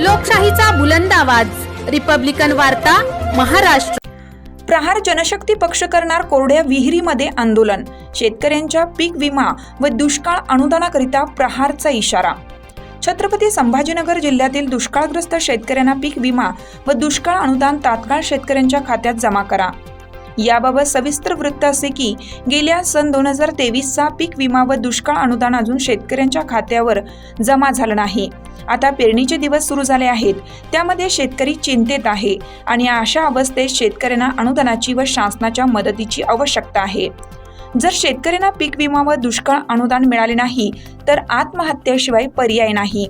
लोकशाहीचा बुलंद आवाज. रिपब्लिकन वार्ता महाराष्ट्र. प्रहार जनशक्ती पक्ष करणार कोरड्या विहिरीमध्ये आंदोलन. शेतकऱ्यांच्या पीक विमा व दुष्काळ अनुदानाकरिता प्रहारचा इशारा. छत्रपती संभाजीनगर जिल्ह्यातील दुष्काळग्रस्त शेतकऱ्यांना पीक विमा व दुष्काळ अनुदान तात्काळ शेतकऱ्यांच्या खात्यात जमा करा. याबाबत सविस्तर वृत्त असे की गेल्या सन दोन हजार तेवीसचा पीक विमा व दुष्काळ अनुदान अजून शेतकऱ्यांच्या खात्यावर जमा झालं नाही. आता पेरणीचे दिवस सुरू झाले आहेत. त्यामध्ये शेतकरी चिंतेत आहे आणि अशा अवस्थेत शेतकऱ्यांना अनुदानाची व शासनाच्या मदतीची आवश्यकता आहे. जर शेतकऱ्यांना पीक विमा व दुष्काळ अनुदान मिळाले नाही तर आत्महत्येशिवाय पर्याय नाही.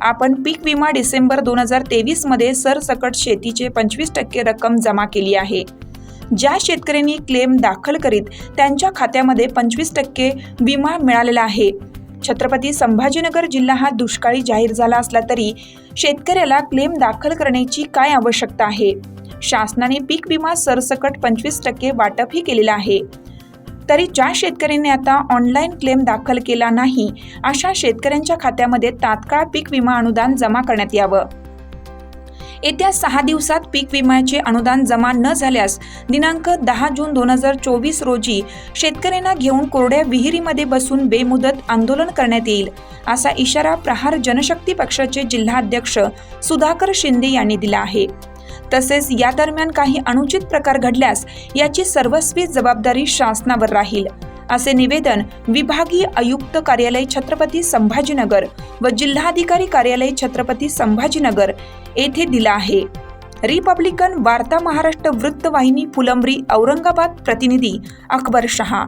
आपण पीक विमा डिसेंबर दोन हजार तेवीसमध्ये सरसकट शेतीचे पंचवीस टक्के रक्कम जमा केली आहे. ज्या शेतकऱ्यांनी क्लेम दाखल करीत त्यांच्या खात्यामध्ये पंचवीस टक्के विमा मिळालेला आहे. छत्रपती संभाजीनगर जिल्हा हा दुष्काळी जाहीर झाला असला तरी शेतकऱ्याला क्लेम दाखल करण्याची काय आवश्यकता आहे? शासनाने पीक विमा सरसकट पंचवीस टक्के वाटपही केलेलं आहे. तरी ज्या शेतकऱ्यांनी आता ऑनलाईन क्लेम दाखल केला नाही अशा शेतकऱ्यांच्या खात्यामध्ये तात्काळ पीक विमा अनुदान जमा करण्यात यावं. येत्या सहा दिवसात पीक विम्याचे अनुदान जमा न झाल्यास दिनांक दहा जून दोन हजार चोवीस रोजी शेतकऱ्यांना घेऊन कोरड्या विहिरीमध्ये बसून बेमुदत आंदोलन करण्यात येईल असा इशारा प्रहार जनशक्ती पक्षाचे जिल्हाध्यक्ष सुधाकर शिंदे यांनी दिला आहे. तसेच या दरम्यान काही अनुचित प्रकार घडल्यास याची सर्वस्वी जबाबदारी शासनावर राहील. असे निवेदन विभागीय आयुक्त कार्यालय छत्रपती संभाजीनगर व जिल्हाधिकारी कार्यालय छत्रपती संभाजीनगर येथे दिला आहे. रिपब्लिकन वार्ता महाराष्ट्र वृत्तवाहिनी फुलंब्री औरंगाबाद प्रतिनिधी अकबर शहा.